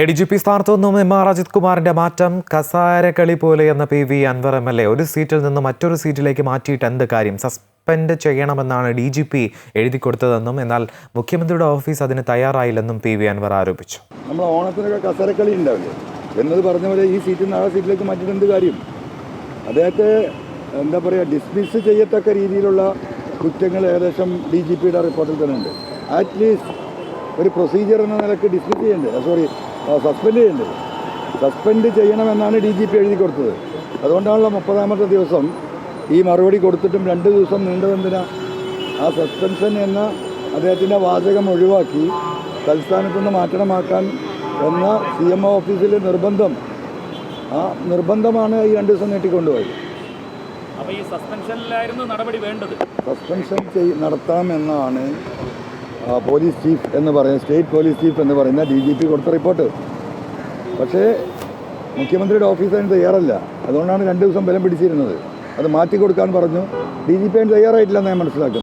A D G P സ്ഥാനത്തു M R Ajith കുമാറിന്റെ മാറ്റം കസാരക്കളി പോലെ എന്ന P V Anvar M L A ഒരു സീറ്റിൽ നിന്ന് മറ്റൊരു സീറ്റിലേക്ക് മാറ്റിയിട്ട് എന്ത് കാര്യം? സസ്പെൻഡ് ചെയ്യണമെന്നാണ് ഡി ജി പി എഴുതി കൊടുത്തതെന്നും എന്നാൽ മുഖ്യമന്ത്രിയുടെ ഓഫീസ് അതിന് തയ്യാറായില്ലെന്നും പി വി അൻവർ ആരോപിച്ചു. നമ്മൾ ഓണത്തിനൊക്കെ കസാരക്കളി ഉണ്ടാവില്ലേ? എന്നത് പറഞ്ഞ പോലെ ഈ സീറ്റിൽ നിന്ന് ആ സീറ്റിലേക്ക് മാറ്റിയിട്ട് എന്ത് കാര്യം? അദ്ദേഹത്തെ എന്താ പറയുക ഡിസ്മിസ് ചെയ്യത്തക്ക രീതിയിലുള്ള കുറ്റങ്ങൾ ഏകദേശം ഡി ജി പിയുടെ റിപ്പോർട്ടിൽ തന്നെ ഉണ്ട്. അറ്റ്ലീസ്റ്റ് ഒരു പ്രൊസീജിയർ എന്ന നിലയ്ക്ക് ഡിസ്മിസ് ചെയ്യേണ്ടത് സോറി സസ്പെൻഡ് ചെയ്യേണ്ടത് സസ്പെൻഡ് ചെയ്യണമെന്നാണ് ഡി ജി പി എഴുതി കൊടുത്തത്. അതുകൊണ്ടാണല്ലോ മുപ്പതാമത്തെ ദിവസം ഈ മറുപടി കൊടുത്തിട്ടും രണ്ട് ദിവസം നീണ്ടതെന്തിനാ? ആ സസ്പെൻഷൻ എന്ന അദ്ദേഹത്തിന്റെ വാചകം ഒഴിവാക്കി തൽസ്ഥാനത്തു നിന്ന് മാറ്റണമാക്കാൻ എന്ന സി എം ഒ ഓഫീസിലെ നിർബന്ധം ആ നിർബന്ധമാണ് ഈ രണ്ട് ദിവസം നീട്ടിക്കൊണ്ടുപോയത്. അപ്പോൾ ഈ സസ്പെൻഷനിലായിരുന്നു നടപടി വേണ്ടത്. സസ്പെൻഷൻ ചെയ് നടത്താമെന്നാണ് പോലീസ് ചീഫ് എന്ന് പറയുന്ന സ്റ്റേറ്റ് പോലീസ് ചീഫ് എന്ന് പറയുന്ന ഡി ജി പി കൊടുത്ത റിപ്പോർട്ട്. പക്ഷേ മുഖ്യമന്ത്രിയുടെ ഓഫീസ് അതിന് തയ്യാറല്ല. അതുകൊണ്ടാണ് രണ്ട് ദിവസം ബലം പിടിച്ചിരുന്നത്. അത് മാറ്റി കൊടുക്കാൻ പറഞ്ഞു. ഡി ജി പി അതിന് തയ്യാറായിട്ടില്ല എന്ന് ഞാൻ മനസ്സിലാക്കുന്നത്